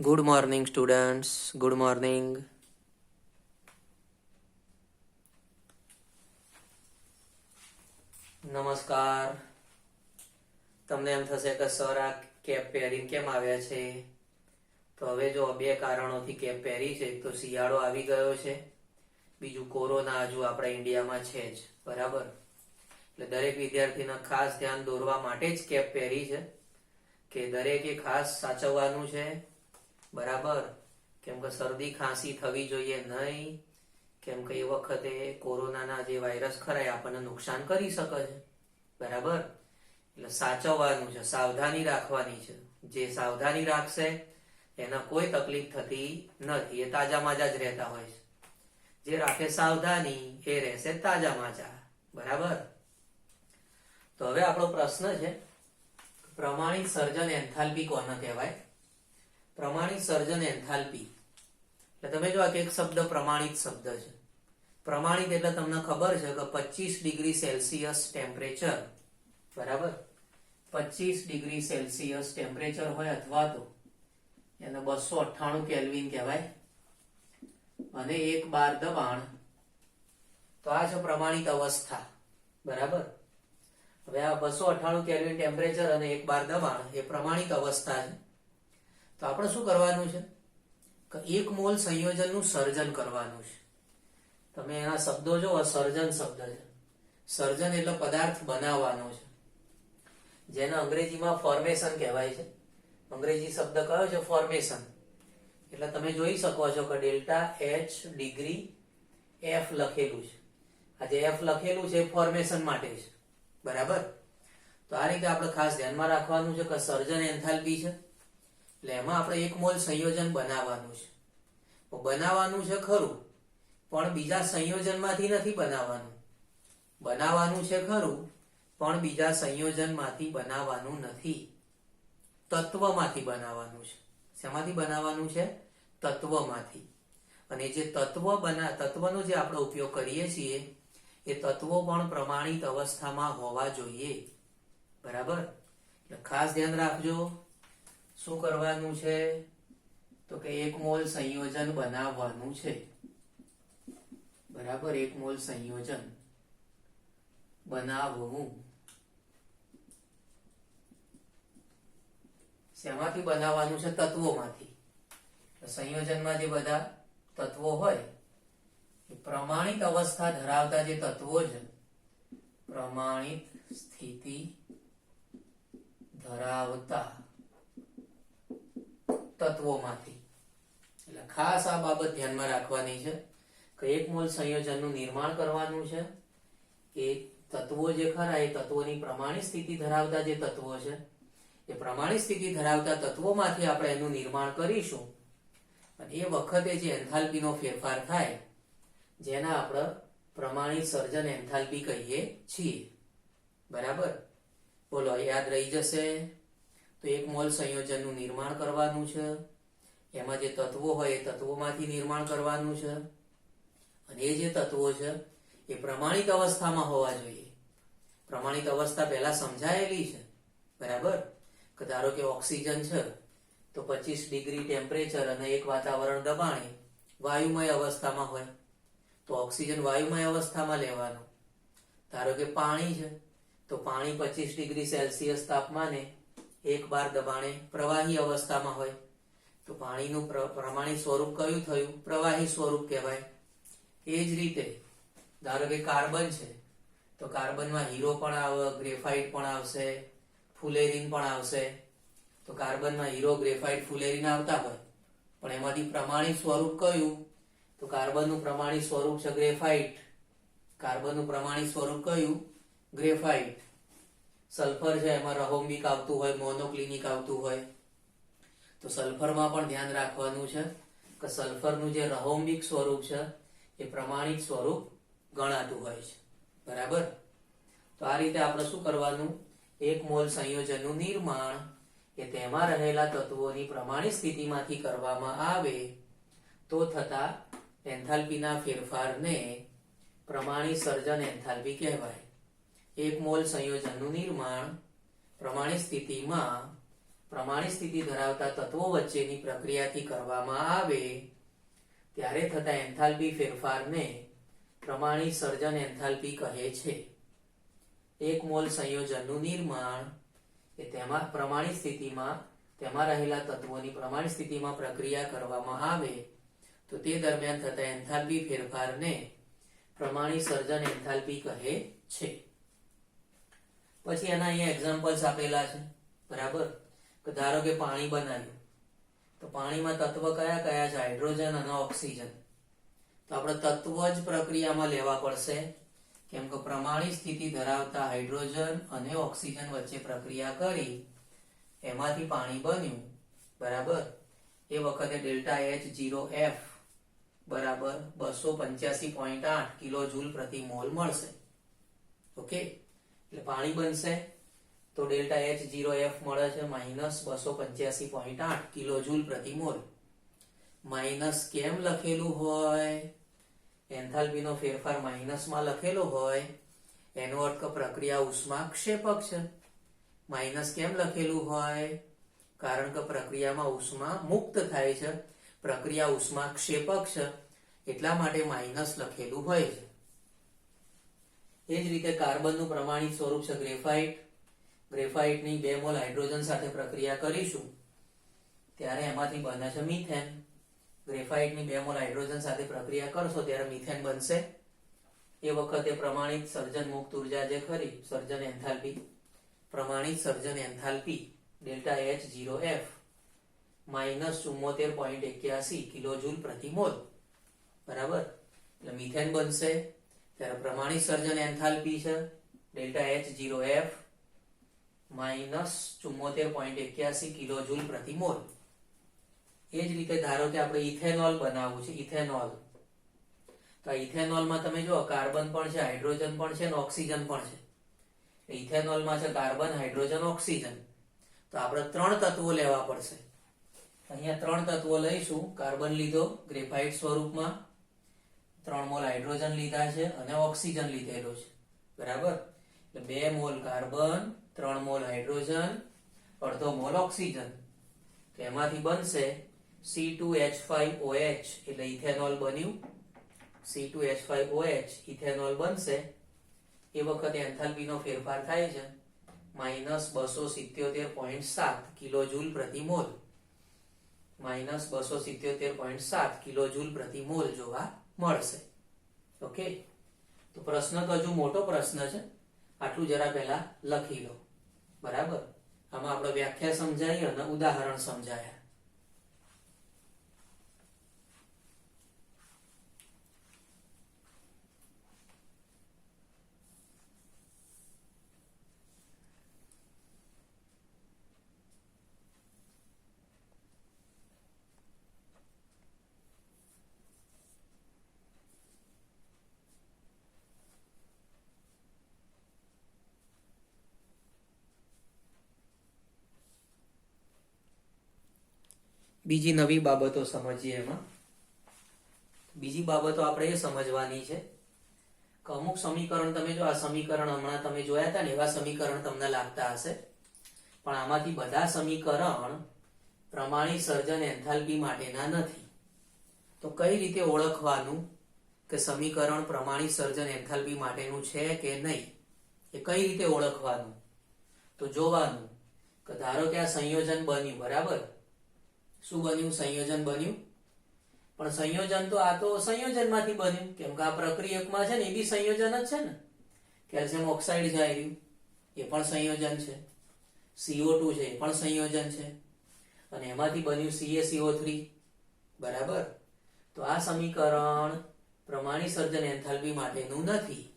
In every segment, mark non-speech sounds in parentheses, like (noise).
Good morning students good morning નમસ્કાર. તમને એમ થશે કે સર, આ કેપ પહેરીને કેમ આવ્યા છે? તો હવે જો બે કારણોથી કેપ પહેરી છે. તો શિયાળો આવી ગયો છે. બીજું કોરોના હજુ આપણા ઇન્ડિયામાં છે જ. બરાબર? એટલે દરેક વિદ્યાર્થીને ખાસ ધ્યાન દોરવા માટે જ કેપ પહેરી છે. કે દરેકે ખાસ સાચવવાનું છે. બરાબર? કેમ કે શરદી ખાંસી થવી જોઈએ નહીં. કેમ કે એ વખતે કોરોનાના જે વાયરસ ખરા આપણને નુકસાન કરી શકે છે. બરાબર? એટલે સાચવવાનું છે, સાવધાની રાખવાની છે. જે સાવધાની રાખશે, એના કોઈ તકલીફ થતી નથી. એ તાજા માજા જ રહેતા હોય છે. જે રાખે સાવધાની, એ રહેશે તાજા માજા બરાબર? તો હવે આપણો પ્રશ્ન છે, પ્રમાણિત સર્જન એન્થાલ્પી કોને કહેવાય? પ્રમાણિત સર્જન એન્થાલ્પી. એટલે તમે જો આ એક શબ્દ પ્રમાણિત શબ્દ છે. પ્રમાણિત એટલે તમને ખબર છે કે પચીસ ડિગ્રી સેલ્સિયસ ટેમ્પરેચર, બરાબર? પચીસ ડિગ્રી સેલ્સિયસ ટેમ્પરેચર હોય અથવા તો, એને બસો અઠ્ઠાણું કેલ્વિન કહેવાય, અને એક બાર દબાણ, તો આ છે પ્રમાણિત અવસ્થા, બરાબર? હવે આ બસો અઠ્ઠાણું કેલ્વિન ટેમ્પરેચર અને એક બાર દબાણ એ પ્રમાણિત અવસ્થા છે. તો આપણે શું કરવાનું છે? કે એક મોલ સંયોજનનું સર્જન કરવાનું છે. તમે એના શબ્દો જો સર્જન શબ્દ છે. સર્જન એટલે પદાર્થ બનાવવાનો છે. જેને અંગ્રેજીમાં ફોર્મેશન કહેવાય છે. અંગ્રેજી શબ્દ કયો છે? ફોર્મેશન એટલે તમે જોઈ શકો છો કે ડેલ્ટા એચ ડિગ્રી એફ લખેલું છે. આ જે એફ લખેલું છે ફોર્મેશન માટે છે. બરાબર? તો આ રીતે આપણે ખાસ ધ્યાનમાં રાખવાનું છે કે સર્જન એન્થાલ્પી છે. એટલે એમાં આપણે એક મોલ સંયોજન બનાવવાનું છે. બનાવવાનું છે ખરું, પણ બીજા સંયોજનમાંથી નથી બનાવવાનું. બનાવવાનું છે ખરું, પણ બીજા સંયોજનમાંથી બનાવવાનું નથી. તત્વમાંથી બનાવવાનું છે. શેમાંથી બનાવવાનું છે? તત્વમાંથી. અને જે તત્વ બના, તત્વનો જે આપણે ઉપયોગ કરીએ છીએ, એ તત્વો પણ પ્રમાણિત અવસ્થામાં હોવા જોઈએ. બરાબર? એટલે ખાસ ધ્યાન રાખજો. શું કરવાનું છે? તો કે એક મોલ સંયોજન બનાવવાનું છે. બરાબર? એક મોલ સંયોજન બનાવવું. શેમાંથી બનાવવાનું છે? તત્વોમાંથી. સંયોજનમાં જે બધા તત્વો હોય પ્રમાણિત અવસ્થા ધરાવતા જે તત્વો છે પ્રમાણિત સ્થિતિ ધરાવતા. તત્વોમાંથી. એટલે ખાસ આ બાબત ધ્યાનમાં રાખવાની છે કે એક મોલ સંયોજનનું નિર્માણ કરવાનું છે એ તત્વો જે ખરા એ તત્વોની પ્રમાણિત સ્થિતિ ધરાવતા જે તત્વો છે, એ પ્રમાણિત સ્થિતિ ધરાવતા તત્વોમાંથી આપણે એનું નિર્માણ કરીશું. અને એ વખતે જે એન્થાલ્પીનો ફેરફાર થાય, જેના આપણે પ્રમાણિત સર્જન એન્થાલ્પી કહીએ છીએ. બરાબર? બોલો, યાદ રહી જશે? તો એક મોલ સંયોજનનું નિર્માણ કરવાનું છે. એમાં જે તત્વો હોય એ તત્વોમાંથી નિર્માણ કરવાનું છે. અને એ જે તત્વો છે, એ પ્રમાણિત અવસ્થામાં હોવા જોઈએ. પ્રમાણિત અવસ્થા પહેલા સમજાયેલી છે, બરાબર? કે ધારો કે ઓક્સિજન છે, તો પચીસ ડિગ્રી ટેમ્પરેચર અને એક વાતાવરણ દબાણે વાયુમય અવસ્થામાં હોય. તો ઓક્સિજન વાયુમય અવસ્થામાં લેવાનું. ધારો કે પાણી છે, તો પાણી પચીસ ડિગ્રી સેલ્સિયસ તાપમાને એક બાર દબાણે પ્રવાહી અવસ્થામાં હોય. તો પાણીનું પ્રમાણિત સ્વરૂપ કયું થયું? પ્રવાહી સ્વરૂપ કહેવાય. એ જ રીતે, ધારો કે કાર્બન છે, તો કાર્બનમાં હીરો પણ આવે, ગ્રેફાઇટ પણ આવશે, ફુલેરીન પણ આવશે. તો કાર્બનમાં હીરો, ગ્રેફાઇટ, ફુલેરીન આવતા હોય. પણ એમાંથી પ્રમાણિત સ્વરૂપ કયું? તો કાર્બનનું પ્રમાણિત સ્વરૂપ છે ગ્રેફાઇટ. કાર્બનનું પ્રમાણિત સ્વરૂપ કયું? ગ્રેફાઇટ. સલ્ફર છે, એમાં રહોમ્બિક આવતું હોય, મોનોક્લિનિક આવતું હોય. તો સલ્ફરમાં પણ ધ્યાન રાખવાનું છે કે સલ્ફરનું જે રહોમ્બિક સ્વરૂપ છે, એ પ્રમાણિત સ્વરૂપ ગણાતું હોય છે. બરાબર? તો આ રીતે આપણે શું કરવાનું? એક મોલ સંયોજનનું નિર્માણ કે તેમાં રહેલા તત્વોની પ્રમાણિત સ્થિતિમાંથી કરવામાં આવે તો થતા એન્થાલ્પીના ફેરફારને પ્રમાણિત સર્જન એન્થાલ્પી કહેવાય. એક મોલ સંયોજનનું નિર્માણ પ્રમાણિત સ્થિતિમાં પ્રમાણિત સ્થિતિ ધરાવતા તત્વો વચ્ચેની પ્રક્રિયાથી કરવામાં આવે. ત્યારે થતા એન્થાલ્પી ફેરફારને પ્રમાણિત સર્જન એન્થાલ્પી કહે છે. એક મોલ સંયોજનનું નિર્માણ એ તેમાં પ્રમાણિત સ્થિતિમાં, તેમાં રહેલા તત્વોની પ્રમાણિત સ્થિતિમાં પ્રક્રિયા કરવામાં આવે. તો તે દરમિયાન થતા એન્થાલ્પી ફેરફારને પ્રમાણિત સર્જન એન્થાલ્પી કહે છે. પછી એના અહીંયા એક્ઝામ્પલ્સ આપેલા છે. બરાબર? કે ધારો કે પાણી બનાવ્યું. તો પાણીમાં તત્વ કયા કયા છે? હાઇડ્રોજન અને ઓક્સિજન. તો આપણે તત્વ જ પ્રક્રિયામાં લેવા પડશે. કેમ કે પ્રમાણિત સ્થિતિ ધરાવતા હાઇડ્રોજન અને ઓક્સિજન વચ્ચે પ્રક્રિયા કરી એમાંથી પાણી બન્યું. બરાબર? એ વખતે ડેલ્ટા એચ જીરો એફ બરાબર, બસો પંચ્યાસી પોઈન્ટ આઠ કિલો જૂલ પ્રતિ મોલ મળશે. ઓકે? એટલે પાણી બનશે તો ડેલ્ટા એચ જીરો એફ મળે છે માઇનસ બસો પંચ્યાસી પોઈન્ટ આઠ કિલો જૂલ પ્રતિ મોલ. માઇનસ કેમ લખેલું હોય? એન્થાલ્પીનો ફેરફાર માઇનસમાં લખેલો હોય. એનો અર્થ કે પ્રક્રિયા ઉષ્મા ક્ષેપક છે. માઇનસ કેમ લખેલું હોય? કારણ કે પ્રક્રિયામાં ઉષ્મા મુક્ત થાય છે. પ્રક્રિયા ઉષ્મા ક્ષેપક છે. એટલા માટે માઇનસ લખેલું હોય છે. એ જ રીતે કાર્બનનું પ્રમાણિત સ્વરૂપ છે ગ્રેફાઇટ. ગ્રેફાઇટની બે મોલ હાઇડ્રોજન સાથે પ્રક્રિયા કરીશું. ત્યારે એમાંથી બને છે મિથેન. ગ્રેફાઇટની બે મોલ હાઇડ્રોજન સાથે પ્રક્રિયા કરશો ત્યારે મિથેન બનશે. એ વખતે પ્રમાણિત સર્જન મુક્ત ઊર્જા જે ખરી, સર્જન એન્થાલ્પી. પ્રમાણિત સર્જન enthalpy, delta H zero F, minus ચુમ્મોતેર પોઈન્ટ એક્યાસી કિલો જૂલ પ્રતિ મોલ. બરાબર? એટલે મિથેન બનશે. ત્યારે પ્રમાણિત સર્જન એન્થાલ્પી છે. Delta H zero F minus ચુમ્મોતેર પોઈન્ટ એક્યાસી કિલો જૂલ પ્રતિ મોલ. એ જ રીતે ધારો કે આપણે ઇથેનોલ બનાવવું છે, ઇથેનોલ. તો ઇથેનોલમાં તમે જો કાર્બન પણ છે, હાઇડ્રોજન પણ છે અને ઓક્સિજન પણ છે. ઇથેનોલમાં છે કાર્બન, હાઇડ્રોજન, ઓક્સિજન. તો આપણે ત્રણ તત્વો લેવા પડશે. અહીંયા ત્રણ તત્વો લઈશું. કાર્બન લીધો, ગ્રેફાઇટ સ્વરૂપમાં ત્રણ મોલ હાઇડ્રોજન લીધા છે અને ઓક્સિજન લીધેલો છે. બરાબર? એટલે બે મોલ કાર્બન, ત્રણ મોલ હાઇડ્રોજન, અડધો મોલ ઓક્સિજન. તો એમાંથી બનશે C2H5OH એટલે ઇથેનોલ બન્યું. C2H5OH ઇથેનોલ બનશે. એ વખતે એન્થાલ્પીનો ફેરફાર થાય છે. માઇનસ બસો સિત્યોતેર પોઈન્ટ સાત કિલો જૂલ પ્રતિ મોલ. માઇનસ બસો સિત્યોતેર પોઈન્ટ સાત કિલો જૂલ પ્રતિ મોલ જોવા મળશે. ઓકે તો પ્રશ્ન તો હજુ મોટો પ્રશ્ન છે. આટલું જરા પહેલા લખી લો. બરાબર? આમાં આપણે વ્યાખ્યા સમજાવી અને ઉદાહરણ સમજાયા. બીજી નવી બાબતો સમજીએ એમાં. બીજી બાબતો આપણે એ સમજવાની છે કે અમુક સમીકરણ તમે જો આ સમીકરણ હમણાં તમે જોયા હતા ને એવા સમીકરણ તમને લાગતા હશે. પણ આમાંથી બધા સમીકરણ પ્રમાણિત સર્જન એન્થાલ્પી માટેના નથી. તો કઈ રીતે ઓળખવાનું કે સમીકરણ પ્રમાણિત સર્જન એન્થાલ્પી માટેનું છે કે નહીં? એ કઈ રીતે ઓળખવાનું? તો જોવાનું કે ધારો કે આ સંયોજન બન્યું, બરાબર? શું બન્યું? સંયોજન બન્યું? પણ સંયોજન તો આ તો સંયોજનમાંથી બન્યું. કેમ કે આ પ્રક્રિયકમાં છે ને, એ બી સંયોજન જ છે ને. કેલ્શિયમ ઓક્સાઇડ જાય રહ્યું એ પણ સંયોજન છે. સીઓ ટુ છે, એ પણ સંયોજન છે. અને એમાંથી બન્યું CaCO3 બરાબર? તો આ સમીકરણ પ્રમાણિત સર્જન એન્થાલ્પી માટેનું નથી.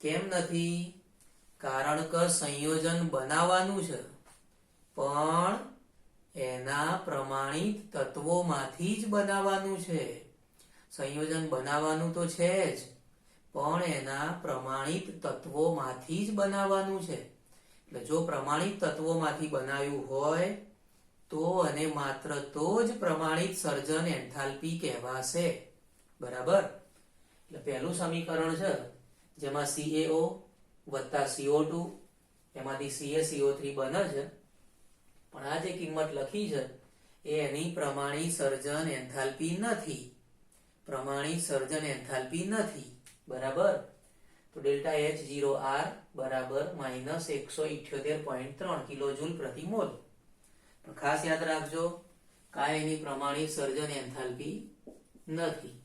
કેમ નથી? કારણ કે સંયોજન બનાવવાનું છે. પણ એના પ્રમાણિત તત્વોમાંથી જ બનાવવાનું છે. સંયોજન બનાવવાનું તો છે જ, પણ એના પ્રમાણિત તત્વોમાંથી જ બનાવવાનું છે. એટલે જો પ્રમાણિત તત્વોમાંથી બનાવ્યું હોય, તો અને માત્ર તો જ પ્રમાણિત સર્જન એન્થાલ્પી કહેવાશે. બરાબર? એટલે પહેલું સમીકરણ છે, જેમાં સીએઓ વત્તા સીઓ ટુ એમાંથી સીએ સીઓ થ્રી બને છે. પણ આ જે કિંમત લખી છે, એ એની પ્રમાણી સર્જન એન્થાલ્પી નથી. પ્રમાણી સર્જન એન્થાલ્પી નથી. બરાબર? તો ડેલ્ટા એચ જીરો આર બરાબર માઇનસ એકસો ઇઠ્યોતેર પોઈન્ટ ત્રણ કિલો જૂલ પ્રતિ મોલ. પણ ખાસ યાદ રાખજો, કાંઈ એની પ્રમાણી સર્જન એન્થાલ્પી નથી.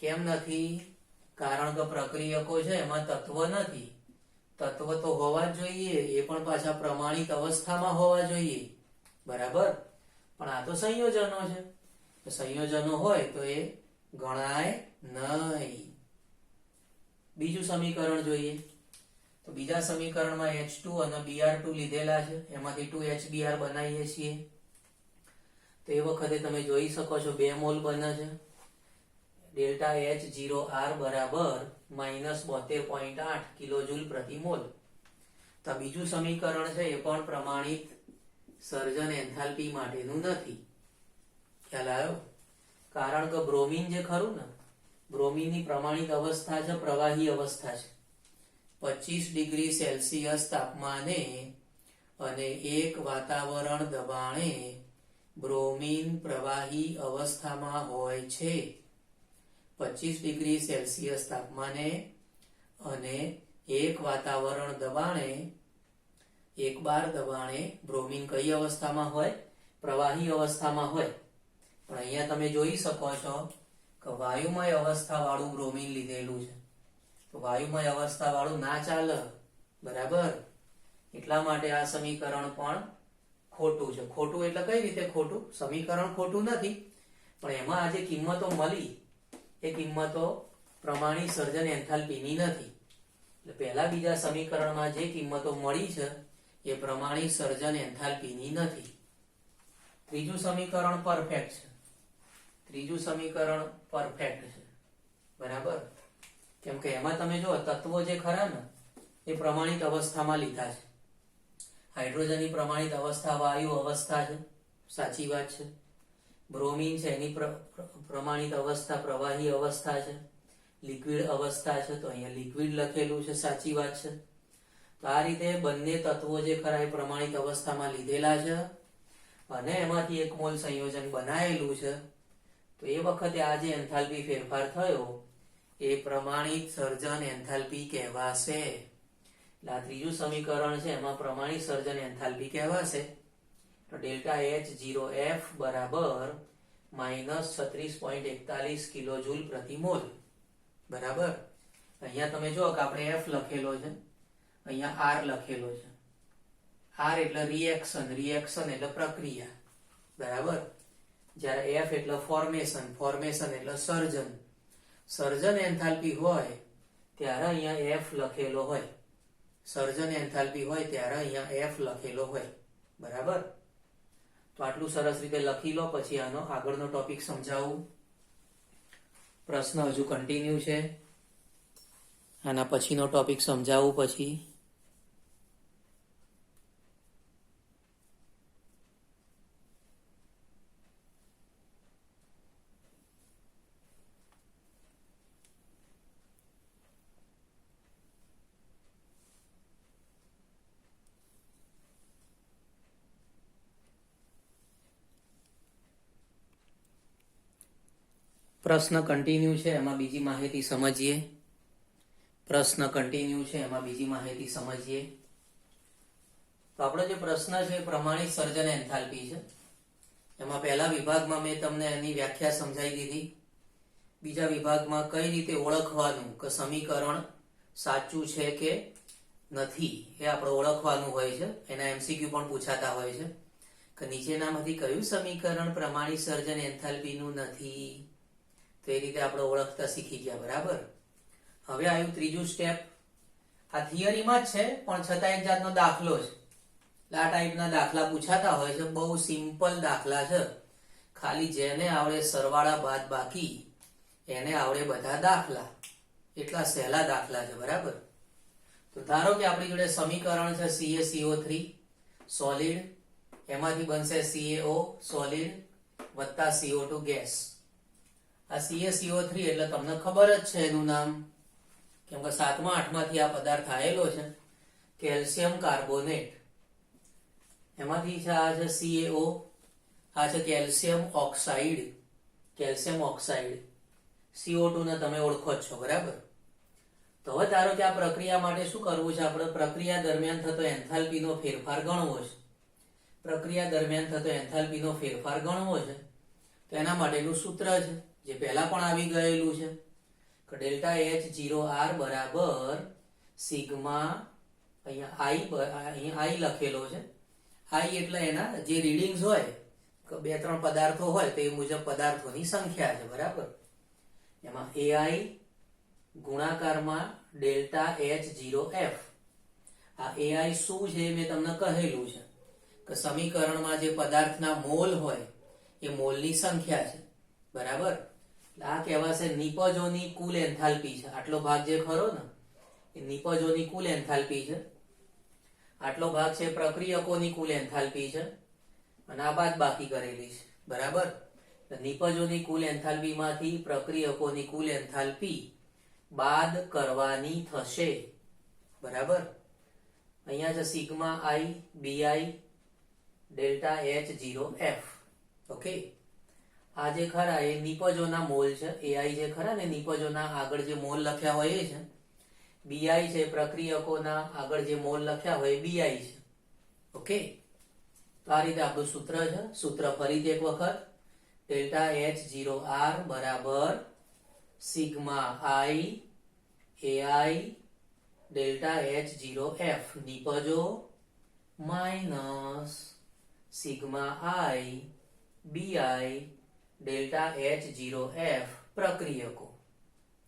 કેમ નથી? કારણ કે પ્રક્રિયકો છે, એમાં તત્વ નથી. તત્વ તો હોવા જોઈએ, એ પણ પાછા પ્રમાણિત અવસ્થામાં હોવા જોઈએ. બરાબર? પણ આ તો સંયોજનો છે. સંયોજનો હોય તો એ ગણાય નહીં. બીજું સમીકરણ જોઈએ. તો બીજા સમીકરણમાં એચ ટુ અને બીઆર ટુ લીધેલા છે. એમાંથી ટુ એચ બીઆર બનાવીએ છીએ. તો એ વખતે તમે જોઈ શકો છો, બે મોલ બને છે. ડેલ્ટા એચ જીરો આર બરાબર માઇનસ બોતેર પોઈન્ટ આઠ કિલો જૂલ પ્રતિ મોલ. તો બીજું સમીકરણ છે, એ પણ પ્રમાણિત સર્જન એન્થાલ્પી માટેનું નથી. ખ્યાલ આવ્યો? કારણ કે બ્રોમિન જે ખરું ને, બ્રોમિનની પ્રમાણિત અવસ્થા છે, પ્રવાહી અવસ્થા છે. પચીસ ડિગ્રી સેલ્સિયસ તાપમાને અને એક વાતાવરણ દબાણે બ્રોમિન પ્રવાહી અવસ્થામાં હોય છે. પચીસ ડિગ્રી સેલ્સિયસ તાપમાને અને એક વાતાવરણ દબાણે, એક બાર દબાણે બ્રોમિન કઈ અવસ્થામાં હોય? પ્રવાહી અવસ્થામાં હોય. પણ અહીંયા તમે જોઈ શકો છો કે વાયુમય અવસ્થા વાળું બ્રોમિન લીધેલું છે. તો વાયુમય અવસ્થા વાળું ના ચાલે. બરાબર? એટલા માટે આ સમીકરણ પણ ખોટું છે. ખોટું એટલે કઈ રીતે ખોટું? સમીકરણ ખોટું નથી. પણ એમાં આજે કિંમતો મળી. એ કિંમતો પ્રમાણિત સર્જન એન્થાલ્પીની નથી. એટલે પહેલા બીજા સમીકરણમાં જે કિંમતો મળી છે, એ પ્રમાણિત સર્જન એન્થાલ્પીની નથી. ત્રીજું સમીકરણ પરફેક્ટ છે. ત્રીજું સમીકરણ પરફેક્ટ છે. બરાબર? કેમ કે એમાં તમે જો તત્વો જે ખરા ને, એ પ્રમાણિત અવસ્થામાં લીધા છે. હાઇડ્રોજનની પ્રમાણિત અવસ્થા, વાયુ અવસ્થા છે. સાચી વાત છે. બ્રોમિન છે, એની પ્ર- પ્ર- પ્રમાણિત અવસ્થા, પ્રવાહી અવસ્થા છે, લિક્વિડ અવસ્થા છે, તો અહીંયા લિક્વિડ લખેલું છે, સાચી વાત છે. તો આ રીતે બંને તત્વો જે ખરા એ પ્રમાણિત અવસ્થામાં લીધેલા છે અને એમાંથી એક મોલ સંયોજન બનાવેલું છે. તો એ વખતે આ જે એન્થાલ્પી ફેરફાર થયો, એ પ્રમાણિત સર્જન એન્થાલ્પી કહેવાશે. એટલે આ ત્રીજું સમીકરણ છે, એમાં પ્રમાણિત સર્જન એન્થાલ્પી કહેવાશે. તો ડેલ્ટા એચ જીરો એફ બરાબર માઇનસ છત્રીસ પોઈન્ટ એકતાલીસ કિલો જૂલ પ્રતિ મોલ. બરાબર? અહીંયા તમે જુઓ કે આપણે એફ લખેલો છે. અહીંયા આર લખેલો છે. આર એટલે રિએક્શન રિએક્શન એટલે પ્રક્રિયા. બરાબર? જ્યારે એફ એટલે ફોર્મેશન ફોર્મેશન એટલે સર્જન. સર્જન એન્થાલ્પી હોય ત્યારે અહીંયા એફ લખેલો હોય. સર્જન એન્થાલ્પી હોય ત્યારે અહીંયા એફ લખેલો હોય. બરાબર? તો આટલું સરસ રીતે લખી લો, પછી આનો આગળનો ટોપિક સમજાવું. પ્રશ્ન હજુ કન્ટિન્યુ છે. આના પછીનો ટોપિક સમજાવું પછી. પ્રશ્ન કન્ટિન્યુ છે, એમાં બીજી માહિતી સમજીએ. પ્રશ્ન કન્ટિન્યુ છે, એમાં બીજી માહિતી સમજીએ. તો આપણો જે પ્રશ્ન છે પ્રમાણિત સર્જન એન્થાલ્પી છે. એમાં પહેલા વિભાગમાં મેં તમને એની વ્યાખ્યા સમજાવી દીધી. બીજા વિભાગમાં કઈ રીતે ઓળખવાનું કે સમીકરણ સાચું છે કે નથી, એ આપણે ઓળખવાનું હોય છે. એના એમસીક્યુ પણ પૂછાતા હોય છે. કે નીચેનામાંથી કયું સમીકરણ પ્રમાણિત સર્જન એન્થાલ્પીનું નથી? તો એ રીતે આપણે ઓળખતા શીખી ગયા, બરાબર? હવે આવ્યું ત્રીજું સ્ટેપ આ થિયરીમાં જ છે, પણ છતાં એક જાતનો દાખલો છે. આ ટાઈપના દાખલા પૂછાતા હોય છે, બહુ સિમ્પલ દાખલા છે. ખાલી જેને આવડે સરવાળા બાદ બાકી, એને આવડે બધા દાખલા. એટલા સહેલા દાખલા છે, બરાબર? તો ધારો કે આપણી જોડે સમીકરણ છે CaCO3 થ્રી સોલિડ એમાંથી બનશે સીએઓ સોલિડ વત્તા સીઓ ટુ ગેસ આ CaCO3 એટલે તમને ખબર જ છે એનું નામ. કેમ કે સાતમા, આઠમાંથી આ પદાર્થ આવેલો છે. Calcium carbonate. એમાંથી છે આ છે સીએઓ આ છે calcium oxide. Calcium oxide. CO2 ને તમે ઓળખો જ છો, બરાબર? તો હવે ધારો કે આ પ્રક્રિયા માટે શું કરવું છે આપણે? પ્રક્રિયા દરમિયાન થતો એન્થાલ્પીનો ફેરફાર ગણવો છે. પ્રક્રિયા દરમિયાન થતો એન્થાલ્પીનો ફેરફાર ગણવો છે. તો એના માટેનું સૂત્ર છે. જે પહેલા પણ આવી ગયેલું છે. કે ડેલ્ટા એચ જીરો આર બરાબર સિગ્મા અહીંયા આઈ અહીંયા આઈ લખેલો છે. આઈ એટલે એના જે રીડિંગ્સ હોય, કે બે ત્રણ પદાર્થો હોય, તો મુજબ પદાર્થોની સંખ્યા છે, બરાબર? એમાં એઆઈ ગુણાકારમાં ડેલ્ટા એચ જીરો એફ. આ એઆઈ શું છે મેં તમને કહેલું છે. કે સમીકરણમાં જે પદાર્થના મોલ હોય, એ મોલની સંખ્યા છે. બરાબર? આ કહેવાશે નિપજોની કુલ એન્થાલ્પી છે. આટલો ભાગ જે ખરો ને, એ નિપજોની કુલ એન્થાલ્પી છે. આટલો ભાગ છે પ્રક્રિયકોની કુલ એન્થાલ્પી છે. અને આ બાદ બાકી કરેલી છે. બરાબર? નિપજોની કુલ એન્થાલ્પીમાંથી પ્રક્રિયકોની કુલ એન્થાલ્પી બાદ કરવાની થશે. બરાબર? અહીંયા છે sigma I BI delta H zero F. Okay? આ જે ખરા એ નિપજોના મોલ છે. એઆઈ જે ખરા ને નિપજોના આગળ જે મોલ લખ્યા હોય એ છે. બીઆઈ છે પ્રક્રિયકોના આગળ જે મોલ લખ્યા હોય બીઆઈ છે. ઓકે તો આ રીતે આપણું સૂત્ર છે. સૂત્ર ફરીથી એક વખત. ડેલ્ટા એચ જીરો આર બરાબર sigma I AI delta H zero F નિપજો minus sigma I BI delta H zero F પ્રક્રિયકો.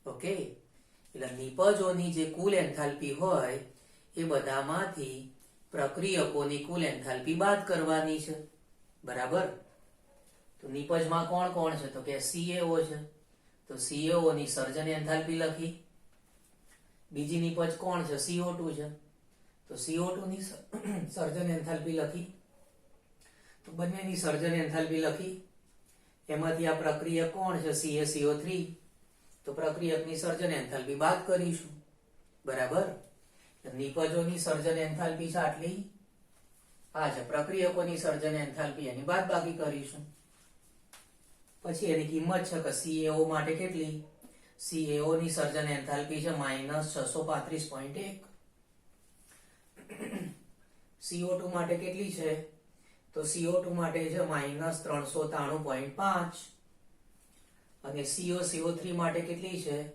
Okay એટલે નિપજોની જે કુલ એન્થાલ્પી હોય, એ બધામાંથી પ્રક્રિયકોની કુલ એન્થાલ્પી બાદ કરવાની છે. બરાબર? તો નિપજમાં કોણ કોણ છે? તો કે સીએઓ છે. તો સીએઓ ની સર્જન એન્થાલ્પી લખી. બીજી નિપજ કોણ છે? સીઓ ટુ છે. તો CO2 ની (coughs) સર્જન એન્થાલ્પી લખી. તો બંનેની સર્જન એન્થાલ્પી લખી. એમાંથી આ પ્રક્રિયક કોણ છે? CaCO3 તો પ્રક્રિયકની સર્જન એન્થાલ્પી બાદ કરીશું. બરાબર? નિપજોની સર્જન એન્થાલ્પી છે આટલી. આ છે પ્રક્રિયકોની સર્જન એન્થાલ્પી, એની બાદ બાકી કરીશું. પછી એની કિંમત છે કે સીએઓ માટે કેટલી? સીએઓ ની સર્જન એન્થાલ્પી છે માઇનસ છસો પાંત્રીસ પોઈન્ટ એક. સીઓ ટુ માટે કેટલી છે? તો CO2 માટે છે માઇનસ ત્રણસો ત્રાણું પોઈન્ટ પાંચ. અને CaCO3 માટે કેટલી છે?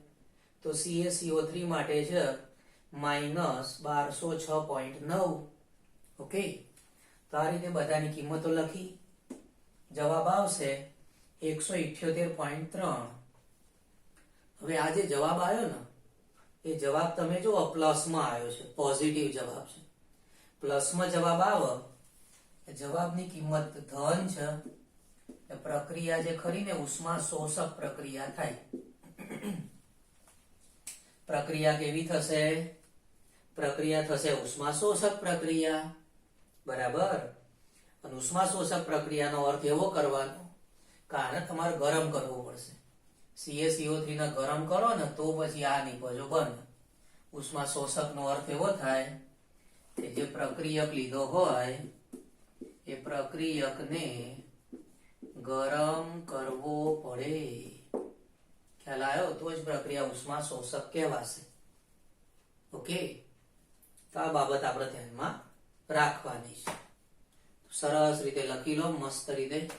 તો CaCO3 માટે છે માઇનસ બારસો છ પોઈન્ટ નવ. ઓકે? તો આ રીતે બધાની કિંમતો લખી. જવાબ આવશે એકસો ઇઠ્યોતેર પોઈન્ટ ત્રણ. હવે આ જે જવાબ આવ્યો ને, એ જવાબ તમે જો પ્લસમાં આવ્યો છે. પોઝિટિવ જવાબ છે. પ્લસમાં જવાબ આવે જવાબની કિંમત ધન છે. પ્રક્રિયા જે ખરી ને ઉષ્મા શોષક પ્રક્રિયા થાય. પ્રક્રિયા કેવી થશે? પ્રક્રિયા થશે ઉષ્મા શોષક પ્રક્રિયા. બરાબર? અને ઉષ્મા શોષક પ્રક્રિયાનો અર્થ એવો કરવાનો કે આને તમારે ગરમ કરવો પડશે. CaCO3 ને ગરમ કરો ને તો પછી આ નિપજો બંધ. ઉષ્મા શોષક નો અર્થ એવો થાય કે જે પ્રક્રિયક લીધો હોય એ પ્રક્રિયકને ગરમ કરવો પડે. ખ્યાલ આવ્યો તો જ પ્રક્રિયા ઉષ્મા શોષક કહેવાશે. ઓકે? તો આ બાબત આપણે ધ્યાનમાં રાખવાની છે. સરસ રીતે લખી લો, મસ્ત રીતે.